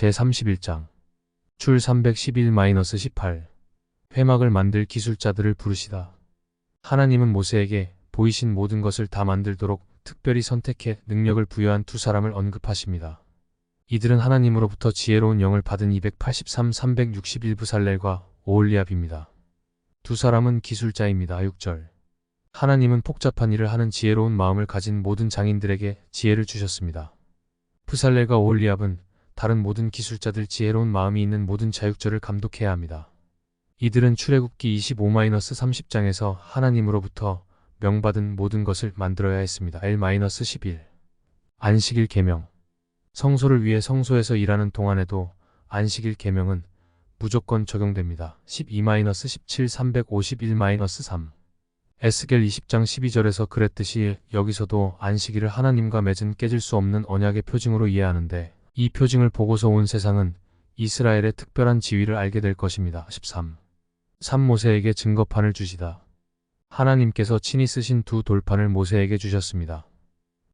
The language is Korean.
제31장 출 311-18 회막을 만들 기술자들을 부르시다. 하나님은 모세에게 보이신 모든 것을 다 만들도록 특별히 선택해 능력을 부여한 두 사람을 언급하십니다. 이들은 하나님으로부터 지혜로운 영을 받은 283-361부살렐과 오올리압입니다. 두 사람은 기술자입니다. 6절 하나님은 복잡한 일을 하는 지혜로운 마음을 가진 모든 장인들에게 지혜를 주셨습니다. 부살렐과 오올리압은 다른 모든 기술자들 지혜로운 마음이 있는 모든 자육절을 감독해야 합니다. 이들은 출애굽기 25-30장에서 하나님으로부터 명받은 모든 것을 만들어야 했습니다. L-11 안식일 계명 성소를 위해 성소에서 일하는 동안에도 안식일 계명은 무조건 적용됩니다. 12-17 351-3 에스겔 20장 12절에서 그랬듯이 여기서도 안식일을 하나님과 맺은 깨질 수 없는 언약의 표징으로 이해하는데 이 표징을 보고서 온 세상은 이스라엘의 특별한 지위를 알게 될 것입니다. 13. 삼모세에게 증거판을 주시다. 하나님께서 친히 쓰신 두 돌판을 모세에게 주셨습니다.